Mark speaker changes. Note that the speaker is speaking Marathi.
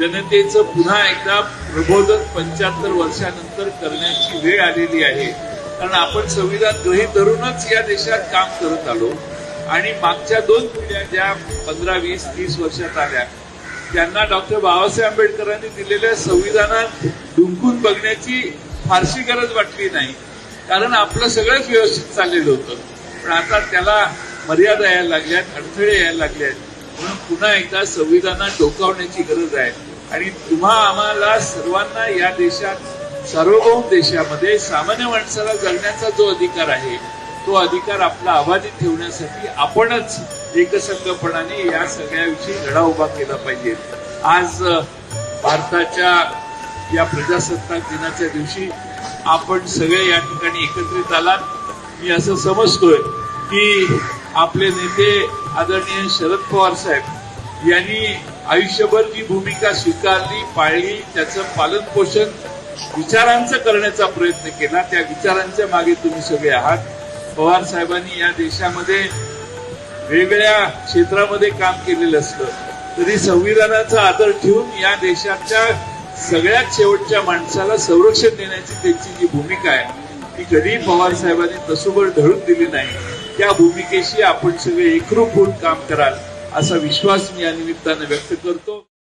Speaker 1: जनतेचं पुन्हा एकदा प्रबोधन पंच्याहत्तर वर्षानंतर करण्याची वेळ आलेली आहे. कारण आपण संविधान गृहीत धरूनच या देशात काम करत आलो. आणि मागच्या दोन पिढ्या ज्या पंधरा वीस तीस वर्षात आल्या त्यांना डॉक्टर बाबासाहेब आंबेडकरांनी दिलेल्या संविधानात डुंकून बघण्याची फारशी गरज वाटली नाही. कारण आपलं सगळंच व्यवस्थित चाललेलं होतं. पण आता त्याला मर्यादा यायला लागल्यात अडथळे यायला लागल्यात. म्हणून पुन्हा एकदा संविधानात डोकावण्याची गरज आहे. आणि तुम्हा आम्हाला सर्वांना या देशात सार्वभौम देशामध्ये सामान्य माणसाला जगण्याचा जो अधिकार आहे तो अधिकार आपला अबाधित ठेवण्यासाठी आपणच एकसंघपणाने या सगळ्याविषयी लढा उभा केला पाहिजे. आज भारताच्या या प्रजासत्ताक दिनाच्या दिवशी आपण सगळे या ठिकाणी एकत्रित आलात. मी असं समजतोय की आपले नेते आदरणीय शरद पवार साहेब यांनी आयुष्यभर जी भूमिका स्वीकारली पाळली त्याचं पालन पोषण विचारांचं करण्याचा प्रयत्न केला. त्या विचारांच्या मागे तुम्ही सगळे आहात. पवार साहेबांनी या देशामध्ये वेगवेगळ्या क्षेत्रामध्ये काम केलेलं असलं तरी संविधानाचा आदर ठेवून या देशाच्या सगळ्यात शेवटच्या माणसाला संरक्षण देण्याची त्यांची जी भूमिका आहे ती कधी पवार साहेबांनी तसोबर ढळून दिली नाही. त्या भूमिकेशी आपण सगळे एकरूप होऊन काम कराल. असा विश्वास मी या निमित्तानं व्यक्त करतो.